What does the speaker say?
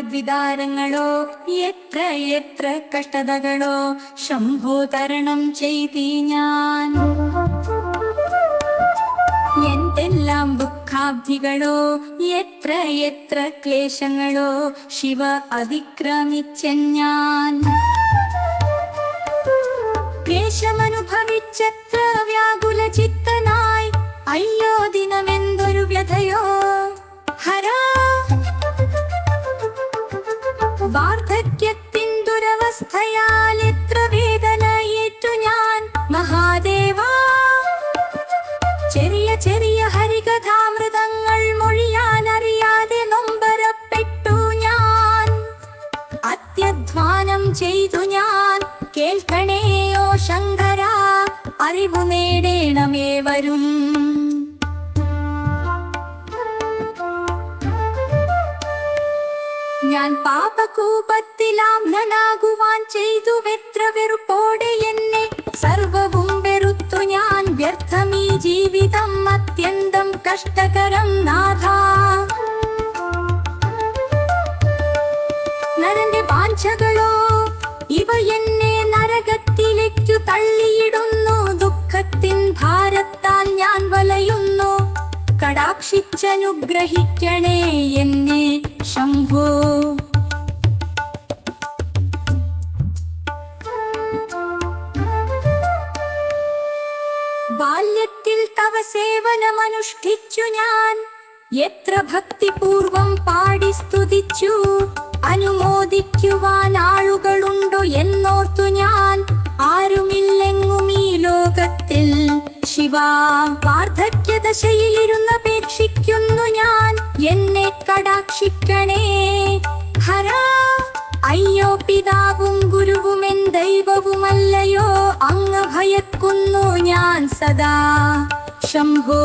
ദ്വിതാരങ്ങളോ എത്ര എത്ര കഷ്ടതകളോ ശംഭോ തരണം ചെയ്തി ഞാൻ. എന്തെല്ലാം ദുഃഖാബ്ധികളോ എത്ര എത്ര ക്ലേശങ്ങളോ ശിവ അതിക്രമിച്ച ഞാൻ. ക്ലേശമനുഭവിച്ചത്ര വ്യാകുല ചിത്തനായി അയ്യോ ദിനമെന്തൊരു വ്യഥയോ. ദുരവസ്ഥയാൽ എത്ര വേദനയേറ്റു ഞാൻ മഹാദേവാ. ചെറിയ ചെറിയ ഹരികഥാമൃതങ്ങൾ മൊഴിയാൻ അറിയാതെ നൊമ്പരപ്പെട്ടു ഞാൻ. അത്യധ്വാനം ചെയ്തു ഞാൻ. കേൾക്കണേയോ ശങ്കര അറിവു നേടേണമേ വരും പാപകൂപത്തിലാം നനാകുവാൻ ചെയ്തു വെത്ര വെറുപ്പോടെ എന്നെ. സർവവും വെറുത്തു ഞാൻ വ്യർത്ഥമീ ജീവിതം അത്യന്തം കഷ്ടകരം നാഥ. നരന്റെ വാഞ്ചകളോ ഇവ എന്നെ നരകത്തിലേക്കു തള്ളിയിടുന്നു. ദുഃഖത്തിൻ ഭാരത്താൽ ഞാൻ വലയുന്നു. കടാക്ഷിച്ചനുഗ്രഹിക്കണേ എന്നെ. ബാല്യത്തിൽ തവ സേവനമനുഷ്ഠിച്ചു ഞാൻ. എത്ര ഭക്തിപൂർവം പാടി സ്തുതിച്ചു. അനുമോദിക്കുവാൻ ആളുകളുണ്ടോ എന്നോർത്തു ഞാൻ. ആരുമില്ലെങ്ങും ഈ ലോകത്തിൽ. ശിവ വാർദ്ധക്യ ദശയിലിരുന്നപേക്ഷിക്കുന്നു ഞാൻ. എന്നെ കടാക്ഷിക്കണേ. ഹരാ അയ്യോ പിതാവും ഗുരുവും എൻ ദൈവവുമല്ലയോ ഭയക്കുന്നു ഞാൻ സദാ. ശംഭോ.